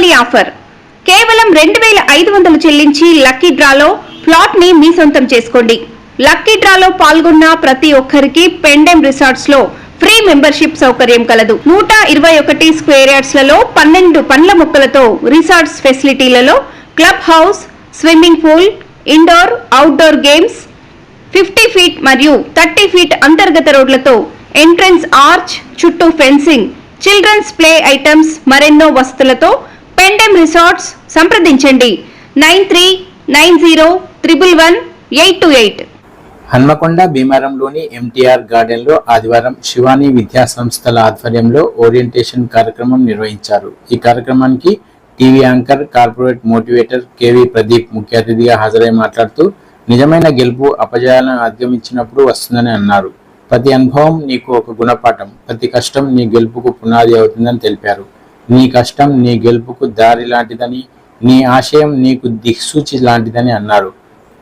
Deepavali offer కేవలం రెండు వేల ఐదు వందలు చెల్లించి లక్కీ డ్రాలో ప్లాట్ని మీ సొంతం చేసుకోండి. లక్కీ డ్రాలో పాల్గొన్న ప్రతి ఒక్కరికి పెండెం రిసార్ట్స్లో ఫ్రీ మెంబర్షిప్ సౌకర్యం కలదు. నూట ఇరవై ఒకటి స్క్వేర్ యార్డ్స్లలో పన్నెండు పండ్ల మొక్కలతో resorts ఫెసిలిటీలలో club house swimming pool indoor outdoor games fifty feet మరియు థర్టీ ఫీట్ అంతర్గత రోడ్లతో ఎంట్రన్స్ ఆర్చ్ చుట్టూ ఫెన్సింగ్ చిల్డ్రన్స్ ప్లే ఐటమ్స్ మరెన్నో వసతులతో పెండెం రిసార్ట్స్ సంప్రదించండి. Nine three nine zero triple one eight two eight. Hanamkonda భీమారంలోని MTR గార్డెన్లో ఆదివారం శివాని విద్యా సంస్థల ఆధ్వర్యంలో ఓరియంటేషన్ కార్యక్రమం నిర్వహించారు. ఈ కార్యక్రమానికి TV anchor corporate motivator KV Pradeep ముఖ్య అతిథిగా హాజరై మాట్లాడుతూ నిజమైన గెలుపు అపజయాలను అధిగమించినప్పుడు వస్తుందని అన్నారు. ప్రతి అనుభవం నీకు ఒక గుణపాఠం. ప్రతి కష్టం నీ గెలుపుకు పునాది అవుతుందని తెలిపారు. నీ కష్టం నీ గెలుపుకు దారి లాంటిదని నీ ఆశయం నీకు దిక్సూచి లాంటిదని అన్నారు.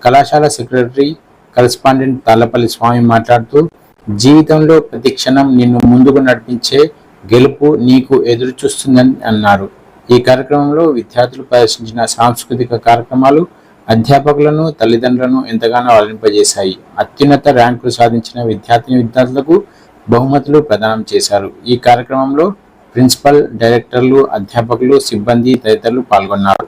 కళాశాల సెక్రటరీ కరస్పాండెంట్ తాళ్ళపల్లి స్వామి మాట్లాడుతూ జీవితంలో ప్రతి క్షణం నిన్ను ముందుకు నడిపించే గెలుపు నీకు ఎదురు చూస్తుందని అన్నారు. ఈ కార్యక్రమంలో విద్యార్థులు ప్రదర్శించిన సాంస్కృతిక కార్యక్రమాలు అధ్యాపకులను తల్లిదండ్రులను ఎంతగానో అలరింపజేశాయి. అత్యున్నత ర్యాంకులు సాధించిన విద్యార్థిని విద్యార్థులకు బహుమతులు ప్రదానం చేశారు. ఈ కార్యక్రమంలో ప్రిన్సిపల్ డైరెక్టర్లు అధ్యాపకులు సిబ్బంది తదితరులు పాల్గొన్నారు.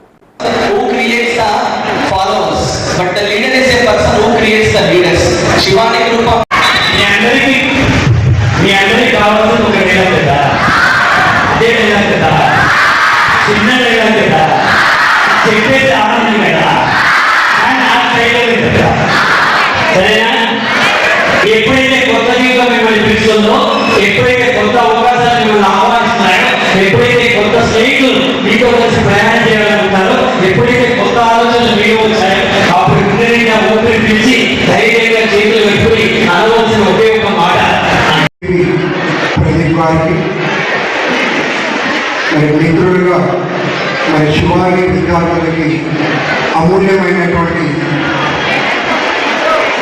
ఎప్పుడైతే కొత్త జీవితం మిమ్మల్ని పిలుస్తుందో ఎప్పుడైతే కొత్త అవకాశాలు మిమ్మల్ని ఆహ్వానిస్తున్నాయో ఎప్పుడైతే కొత్త స్నేహితులు మీతో కలిసి ప్రయాణం చేయాలనుకుంటారో ఎప్పుడైతే కొత్త ఆలోచనలు మీకు వచ్చాయో అప్పుడు గుండెనిండా ఊపిరి పిలిచి ధైర్యంగా చేతులు పెట్టుకుని అనవలసిన ఒకే ఒక మాట. ప్రదీప్ గారికి మరి మిత్రులుగా మరి శివారి విద్యార్థులకి అమూల్యమైనటువంటి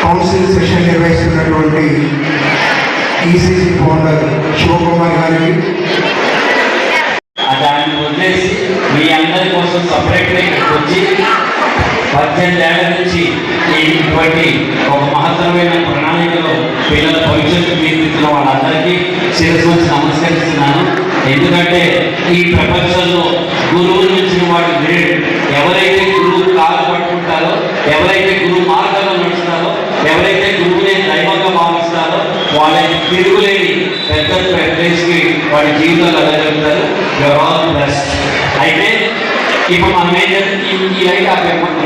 కౌన్సిల్ సెషన్ నిర్వహిస్తున్నటువంటి ఈసీసీ ఫౌండర్ ఇక్కడికి వచ్చి పద్దెనిమిది ఏళ్ళ నుంచి ఇటువంటి ఒక మహత్తరమైన ప్రణాళికలో పిల్లల భవిష్యత్తు తీర్చుతున్న వాళ్ళందరికీ శిరస్సు నమస్కరిస్తున్నాను. ఎందుకంటే ఈ ప్రపంచంలో గురువు నుంచి వాడు గ్రేడ్ ఎవరైతే గురువు కాలు పట్టుకుంటారో ఎవరైతే గురువు మార్గంలో నడుస్తారో ఎవరైతే గురువుని దైవంగా భావిస్తారో వాళ్ళకి తిరుగులేని పెద్ద ప్లేస్కి వాడి జీవితంలో వెళ్ళగలుగుతారు యువర్ ఆల్ బెస్ట్ అయితే y mamá me y, y la vemos